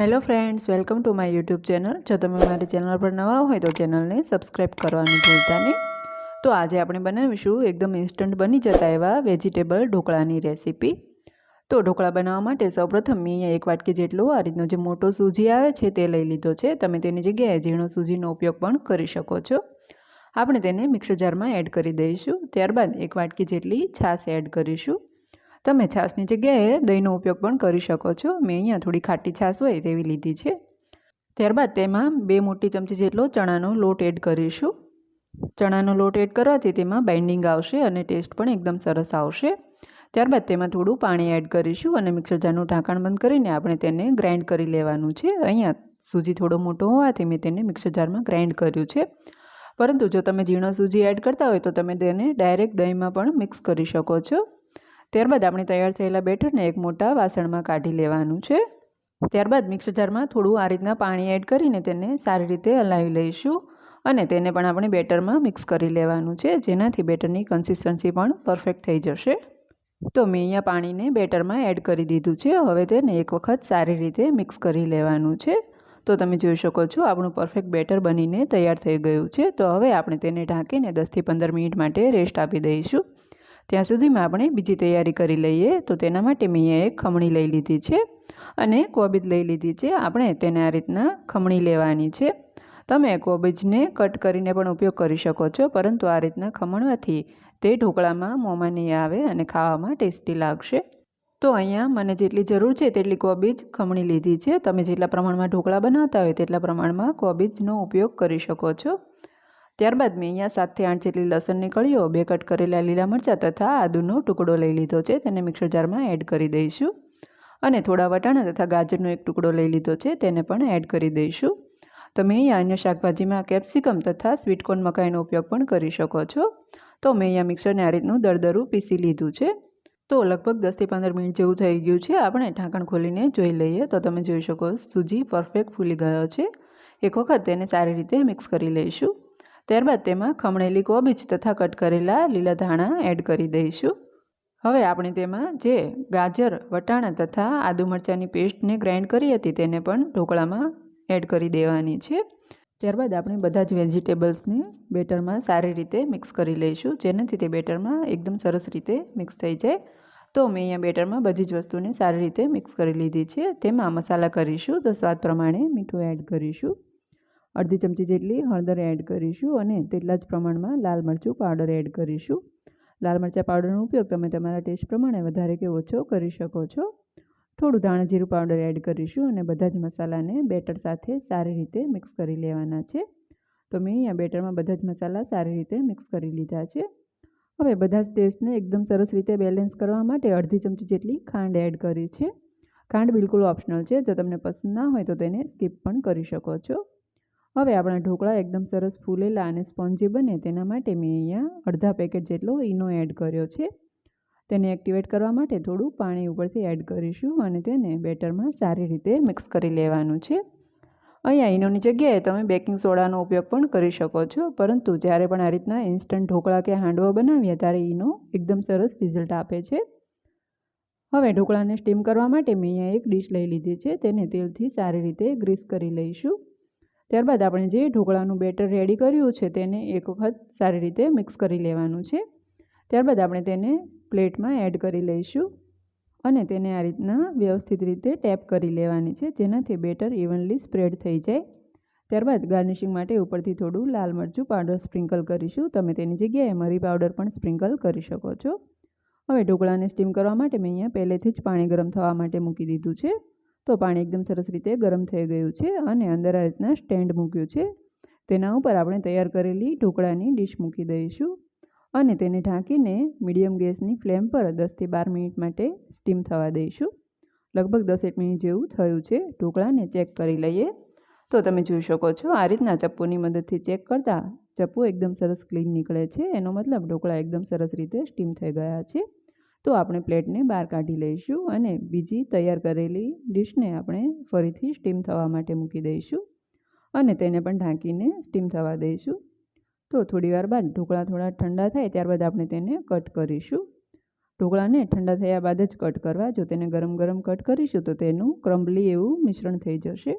Hello friends welcome to my YouTube channel જો તમે મારી ચેનલ પર નવા હોય તો ચેનલને સબસ્ક્રાઈબ કરવાનું ભૂલતા નહીં. તો આજે આપણે બનાવીશું એકદમ ઇન્સ્ટન્ટ બની જતા એવા વેજીટેબલ ઢોકળાની રેસીપી તો ઢોકળા બનાવવા માટે સૌપ્રથમ મેં એક વાટકી જેટલો આ રીતનો જે મોટો સૂજી આવે છે તે લઈ લીધો છે. તમે તેની જગ્યાએ ઝીણો સૂજીનો ઉપયોગ પણ કરી શકો છો. આપણે તેને મિક્સર જારમાં એડ કરી દઈશું. ત્યારબાદ એક વાટકી જેટલી છાશ એડ કરીશું. તમે છાશની જગ્યાએ દહીંનો ઉપયોગ પણ કરી શકો છો. મેં અહીંયા થોડી ખાટી છાશ હોય તેવી લીધી છે. ત્યારબાદ તેમાં બે મોટી ચમચી જેટલો ચણાનો લોટ એડ કરીશું. ચણાનો લોટ એડ કરવાથી તેમાં બાઇન્ડિંગ આવશે અને ટેસ્ટ પણ એકદમ સરસ આવશે. ત્યારબાદ તેમાં થોડું પાણી એડ કરીશું અને મિક્સર જારનું ઢાંકણ બંધ કરીને આપણે તેને ગ્રાઇન્ડ કરી લેવાનું છે. અહીંયા સૂજી થોડો મોટો હોવાથી મેં તેને મિક્સર જારમાં ગ્રાઇન્ડ કર્યું છે. પરંતુ જો તમે ઝીણો સૂજી એડ કરતા હોય તો તમે તેને ડાયરેક્ટ દહીંમાં પણ મિક્સ કરી શકો છો. ત્યારબાદ આપણે તૈયાર થયેલા બેટરને એક મોટા વાસણમાં કાઢી લેવાનું છે. ત્યારબાદ મિક્સર જારમાં થોડું આ રીતના પાણી એડ કરીને તેને સારી રીતે હલાવી લઈશું અને તેને પણ આપણે બેટરમાં મિક્સ કરી લેવાનું છે, જેનાથી બેટરની કન્સિસ્ટન્સી પણ પરફેક્ટ થઈ જશે. તો મેં અહીંયા પાણીને બેટરમાં એડ કરી દીધું છે, હવે તેને એક વખત સારી રીતે મિક્સ કરી લેવાનું છે. તો તમે જોઈ શકો છો, આપણું પરફેક્ટ બેટર બનીને તૈયાર થઈ ગયું છે. તો હવે આપણે તેને ઢાંકીને દસથી પંદર મિનિટ માટે રેસ્ટ આપી દઈશું. ત્યાં સુધીમાં આપણે બીજી તૈયારી કરી લઈએ. તો તેના માટે મેં એક ખમણી લઈ લીધી છે અને કોબીજ લઈ લીધી છે. આપણે તેને આ રીતના ખમણી લેવાની છે. તમે કોબીજને કટ કરીને પણ ઉપયોગ કરી શકો છો, પરંતુ આ રીતના ખમણવાથી તે ઢોકળામાં મોંમાં નહીં આવે અને ખાવામાં ટેસ્ટી લાગશે. તો અહીંયા મને જેટલી જરૂર છે તેટલી કોબીજ ખમણી લીધી છે. તમે જેટલા પ્રમાણમાં ઢોકળા બનાવતા હોય તેટલા પ્રમાણમાં કોબીજનો ઉપયોગ કરી શકો છો. ત્યારબાદ મેં અહીંયા સાતથી આઠ જેટલી લસણની કળીઓ બે કટ કરેલા લીલા મરચાં તથા આદુનો ટુકડો લઈ લીધો છે, તેને મિક્સર જારમાં એડ કરી દઈશું. અને થોડા વટાણા તથા ગાજરનો એક ટુકડો લઈ લીધો છે, તેને પણ એડ કરી દઈશું. તમે અહીંયા અન્ય શાકભાજીમાં કેપ્સિકમ તથા સ્વીટકોર્ન મકાઈનો ઉપયોગ પણ કરી શકો છો. તો મેં અહીંયા મિક્સરને આ રીતનું દરદરું પીસી લીધું છે. તો લગભગ દસથી પંદર મિનિટ જેવું થઈ ગયું છે, આપણે ઢાંકણ ખોલીને જોઈ લઈએ. તો તમે જોઈ શકો, સૂજી પરફેક્ટ ફૂલી ગયો છે. એક વખત તેને સારી રીતે મિક્સ કરી લઈશું. ત્યારબાદ તેમાં ખમણેલી કોબીજ તથા કટ કરેલા લીલા ધાણા એડ કરી દઈશું. હવે આપણે તેમાં જે ગાજર, વટાણા તથા આદુ મરચાંની પેસ્ટને ગ્રાઇન્ડ કરી હતી તેને પણ ઢોકળામાં એડ કરી દેવાની છે. ત્યારબાદ આપણે બધા જ વેજીટેબલ્સને બેટરમાં સારી રીતે મિક્સ કરી લઈશું, જેનાથી તે બેટરમાં એકદમ સરસ રીતે મિક્સ થઈ જાય. તો મેં અહીંયા બેટરમાં બધી જ વસ્તુને સારી રીતે મિક્સ કરી લીધી છે. તેમાં મસાલા કરીશું, તો સ્વાદ પ્રમાણે મીઠું એડ કરીશું. અડધી ચમચી જેટલી હળદર એડ કરીશું અને તેટલા જ પ્રમાણમાં લાલ મરચું પાવડર એડ કરીશું. લાલ મરચાં પાવડરનો ઉપયોગ તમે તમારા ટેસ્ટ પ્રમાણે વધારે કે ઓછો કરી શકો છો. થોડું ધાણા જીરું પાવડર એડ કરીશું અને બધા જ મસાલાને બેટર સાથે સારી રીતે મિક્સ કરી લેવાના છે. તો મેં અહીંયા બેટરમાં બધા જ મસાલા સારી રીતે મિક્સ કરી લીધા છે. હવે બધા જ ટેસ્ટને એકદમ સરસ રીતે બેલેન્સ કરવા માટે અડધી ચમચી જેટલી ખાંડ એડ કરી છે. ખાંડ બિલકુલ ઓપ્શનલ છે. જો તમને પસંદ ના હોય તો તેને સ્કીપ પણ કરી શકો છો. હવે આપણા ઢોકળા એકદમ સરસ ફૂલેલા અને સ્પોન્જી બને તેના માટે મેં અહીંયા અડધા પેકેટ જેટલો ઈનો એડ કર્યો છે. તેને એક્ટિવેટ કરવા માટે થોડું પાણી ઉપરથી એડ કરીશું અને તેને બેટરમાં સારી રીતે મિક્સ કરી લેવાનું છે. અહીંયા ઈનોની જગ્યાએ તમે બેકિંગ સોડાનો ઉપયોગ પણ કરી શકો છો, પરંતુ જ્યારે પણ આ રીતના ઇન્સ્ટન્ટ ઢોકળા કે હાંડવો બનાવીએ ત્યારે ઈનો એકદમ સરસ રિઝલ્ટ આપે છે. હવે ઢોકળાને સ્ટીમ કરવા માટે મેં અહીંયા એક ડીશ લઈ લીધી છે, તેને તેલથી સારી રીતે ગ્રીસ કરી લઈશું. ત્યારબાદ આપણે જે ઢોકળાનું બેટર રેડી કર્યું છે તેને એક વખત સારી રીતે મિક્સ કરી લેવાનું છે. ત્યારબાદ આપણે તેને પ્લેટમાં એડ કરી લઈશું અને તેને આ રીતના વ્યવસ્થિત રીતે ટેપ કરી લેવાની છે જેનાથી બેટર ઇવનલી સ્પ્રેડ થઈ જાય. ત્યારબાદ ગાર્નિશિંગ માટે ઉપરથી થોડું લાલ મરચું પાવડર સ્પ્રિંકલ કરીશું. તમે તેની જગ્યાએ મરી પાવડર પણ સ્પ્રિંકલ કરી શકો છો. હવે ઢોકળાને સ્ટીમ કરવા માટે મેં અહીંયા પહેલેથી જ પાણી ગરમ થવા માટે મૂકી દીધું છે. તો પાણી એકદમ સરસ રીતે ગરમ થઈ ગયું છે અને અંદર આ રીતના સ્ટેન્ડ મૂક્યું છે. તેના ઉપર આપણે તૈયાર કરેલી ઢોકળાની ડીશ મૂકી દઈશું અને તેને ઢાંકીને મીડિયમ ગેસની ફ્લેમ પર દસથી બાર મિનિટ માટે સ્ટીમ થવા દઈશું. લગભગ દસેક મિનિટ જેવું થયું છે ઢોકળાને ચેક કરી લઈએ. તો તમે જોઈ શકો છો આ રીતના ચપ્પુની મદદથી ચેક કરતાં ચપ્પુ એકદમ સરસ ક્લીન નીકળે છે. એનો મતલબ ઢોકળા એકદમ સરસ રીતે સ્ટીમ થઈ ગયા છે. તો આપણે પ્લેટને બહાર કાઢી લઈશું અને બીજી તૈયાર કરેલી ડીશને આપણે ફરીથી સ્ટીમ થવા માટે મૂકી દઈશું અને તેને પણ ઢાંકીને સ્ટીમ થવા દઈશું. તો થોડી વાર બાદ ઢોકળા થોડા ઠંડા થાય ત્યારબાદ આપણે તેને કટ કરીશું. ઢોકળાને ઠંડા થયા બાદ જ કટ કરવા, જો તેને ગરમ ગરમ કટ કરીશું તો તેનું ક્રમ્બલી એવું મિશ્રણ થઈ જશે.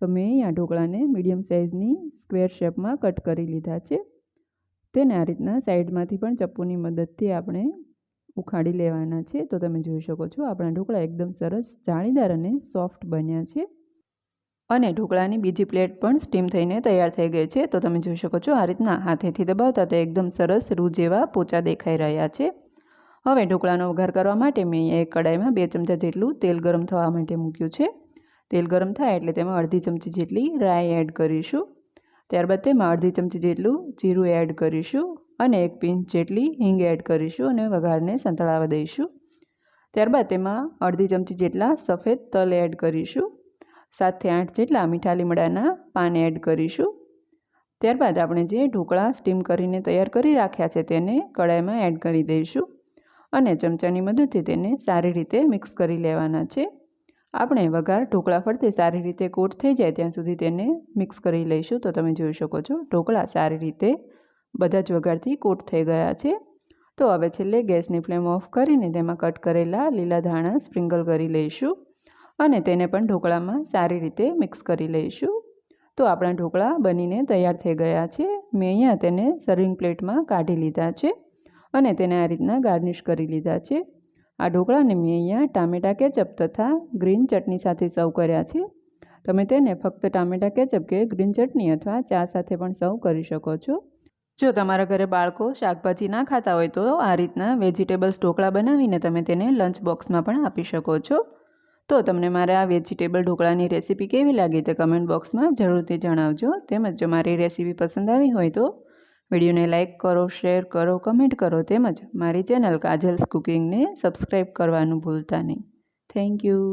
તો મેં અહીંયા ઢોકળાને મીડિયમ સાઇઝની સ્ક્વેર શેપમાં કટ કરી લીધા છે. તેને આ રીતના સાઈડમાંથી પણ ચપ્પુની મદદથી આપણે ઉખાડી લેવાના છે. તો તમે જોઈ શકો છો, આપણા ઢોકળા એકદમ સરસ જાળીદાર અને સોફ્ટ બન્યા છે. અને ઢોકળાની બીજી પ્લેટ પણ સ્ટીમ થઈને તૈયાર થઈ ગઈ છે. તો તમે જોઈ શકો છો, આ રીતના હાથેથી દબાવતા તે એકદમ સરસ રૂ જેવા પોચા દેખાઈ રહ્યા છે. હવે ઢોકળાનો વઘાર કરવા માટે મેં એક કડાઈમાં બે ચમચા જેટલું તેલ ગરમ થવા માટે મૂક્યું છે. તેલ ગરમ થાય એટલે તેમાં અડધી ચમચી જેટલી રાઈ એડ કરીશું. ત્યારબાદ તેમાં અડધી ચમચી જેટલું જીરું એડ કરીશું. અને એક પિંચ જેટલી હિંગ એડ કરીશું અને વઘારને સંતળાવા દઈશું. ત્યારબાદ તેમાં અડધી ચમચી જેટલા સફેદ તલ એડ કરીશું. સાતથી આઠ જેટલા મીઠા લીમડાના પાન એડ કરીશું. ત્યારબાદ આપણે જે ઢોકળા સ્ટીમ કરીને તૈયાર કરી રાખ્યા છે તેને કડાઈમાં એડ કરી દઈશું અને ચમચાની મદદથી તેને સારી રીતે મિક્સ કરી લેવાના છે. આપણે વઘાર ઢોકળા ફરતે સારી રીતે કોટ થઈ જાય ત્યાં સુધી તેને મિક્સ કરી લઈશું. તો તમે જોઈ શકો છો, ઢોકળા સારી રીતે બધા જ વઘારથી કોટ થઈ ગયા છે. તો હવે છેલ્લે ગેસની ફ્લેમ ઓફ કરીને તેમાં કટ કરેલા લીલા ધાણા સ્પ્રિંકલ કરી લઈશું અને તેને પણ ઢોકળામાં સારી રીતે મિક્સ કરી લઈશું. તો આપણા ઢોકળા બનીને તૈયાર થઈ ગયા છે. મેં અહીંયા તેને સર્વિંગ પ્લેટમાં કાઢી લીધા છે અને તેને આ રીતના ગાર્નિશ કરી લીધા છે. આ ઢોકળાને મેં અહીંયા ટામેટા કેચઅપ તથા ગ્રીન ચટણી સાથે સર્વ કર્યા છે. તમે તેને ફક્ત ટામેટા કેચઅપ કે ગ્રીન ચટણી અથવા ચા સાથે પણ સર્વ કરી શકો છો. જો તમારા ઘરે બાળકો શાકભાજી ના ખાતા હોય તો આ રીતના વેજીટેબલ્સ ઢોકળા બનાવીને તમે તેને લંચ બોક્સમાં પણ આપી શકો છો. તો તમને મારા આ વેજીટેબલ ઢોકળાની રેસીપી કેવી લાગી તે કમેન્ટ બોક્સમાં જરૂરથી જણાવજો. તેમજ જો મારી રેસીપી પસંદ આવી હોય તો વિડીયોને લાઇક કરો, શેર કરો, કમેન્ટ કરો. તેમજ મારી ચેનલ કાજલ્સ કુકિંગને સબસ્ક્રાઈબ કરવાનું ભૂલતા નહીં. Thank you.